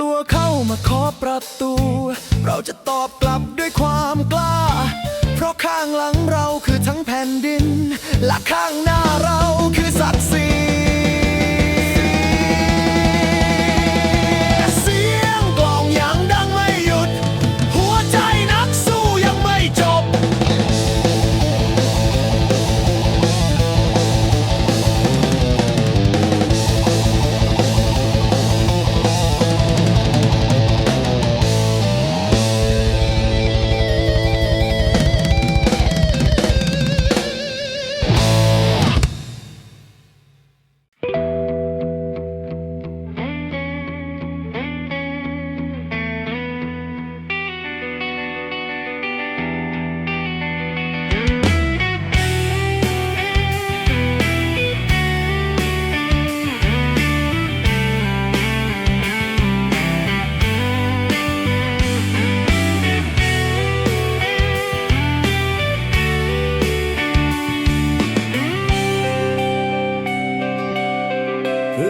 ลัวเข้ามาเคาะประตู เราจะตอบกลับด้วยความกล้า เพราะข้างหลังเราคือทั้งแผ่นดิน และข้างหน้าเราคือศักดิ์ศรี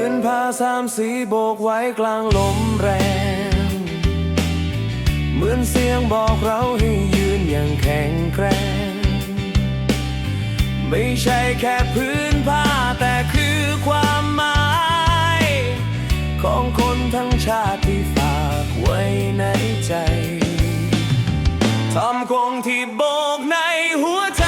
พื้นผ้าสามสีโบกไว้กลางลมแรง เหมือนเสียงบอกเราให้ยืนอย่างแข็งแกร่ง ไม่ใช่แค่พื้นผ้าแต่คือความหมาย ของคนทั้งชาติที่ฝากไว้ในใจทำคงที่โบกในหัวใจ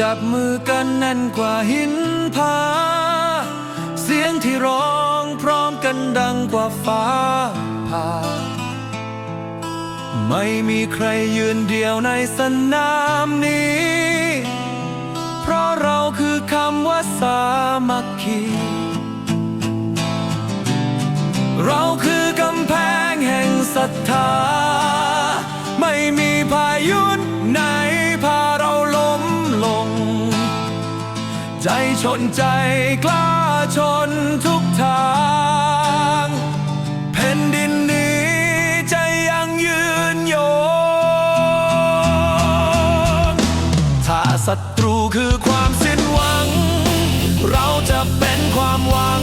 จับมือกันแน่นกว่าหินผา เสียงที่ร้องพร้อมกันดังกว่าฟ้าผ่า ไม่มีใครยืนเดียวในสนามนี้ เพราะเราคือคำว่าสามัคคี เราคือกำแพงแห่งศรัทธา ไม่มีพายุ ใจชนใจกล้าชนทุกทาง แผ่นดินนี้จะยังยืนยงถ้าศัตรูคือความสิ้นหวัง เราจะเป็นความหวัง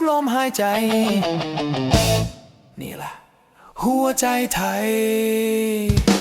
กลมหายใจ นี่แหละหัวใจไทย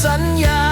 สัญญา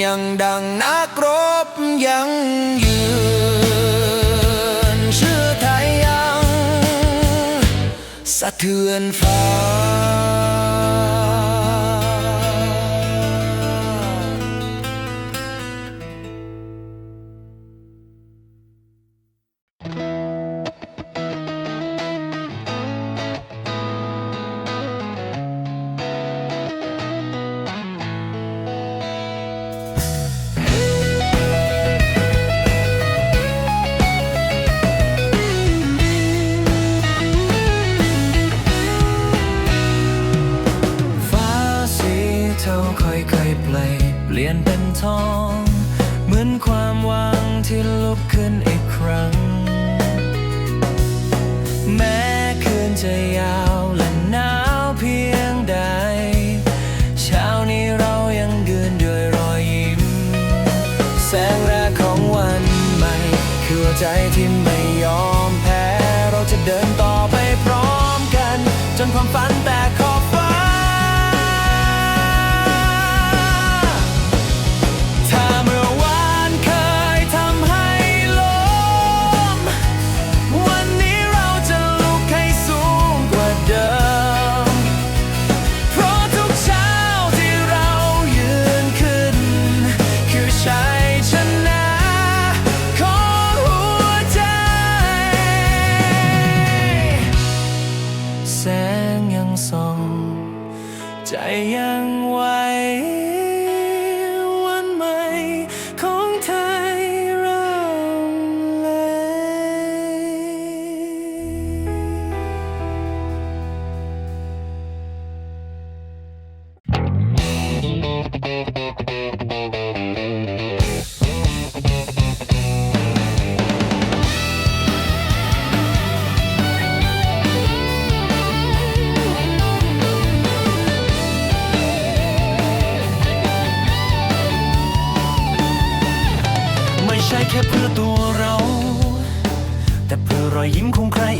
nhân đằng nát rốt dân dường xưa thái ăn sát thương phai นจะยาวและหนาวเพียงใด เช้านี้เรายังเดินด้วยรอยยิ้ม แสงแรกของวันใหม่ คือใจที่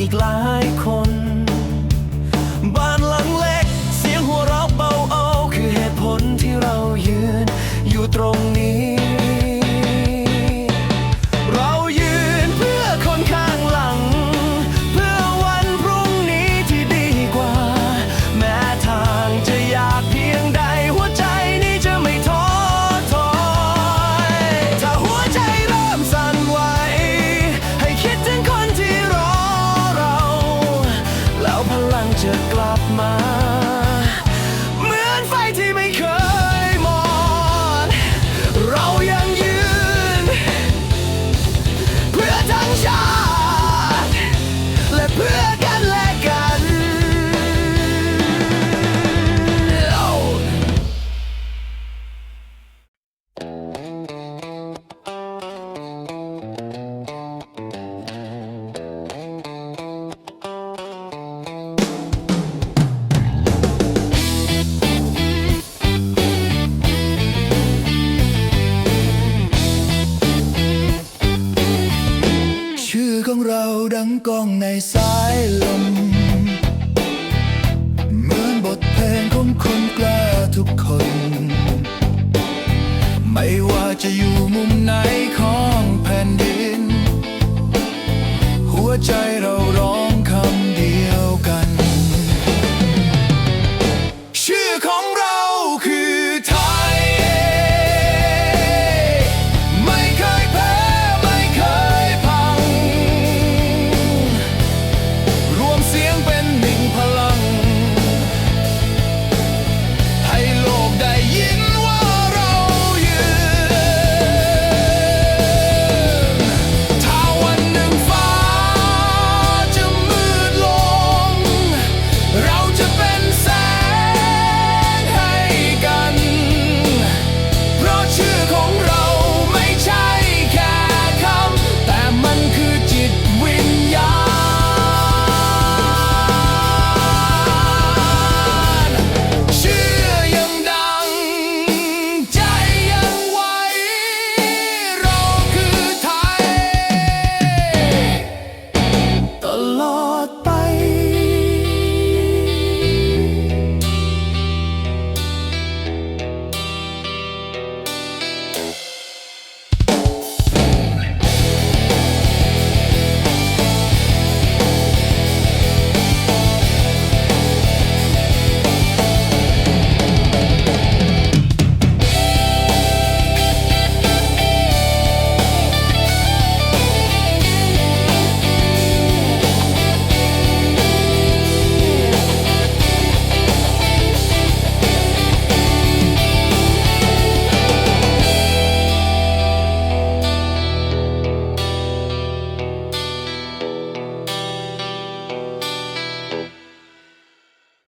อีกหลายคน บ้านหลังเล็ก เสียงหัวเราะเบาเอาคือเหตุผลที่เรายืน อยู่ตรงนี้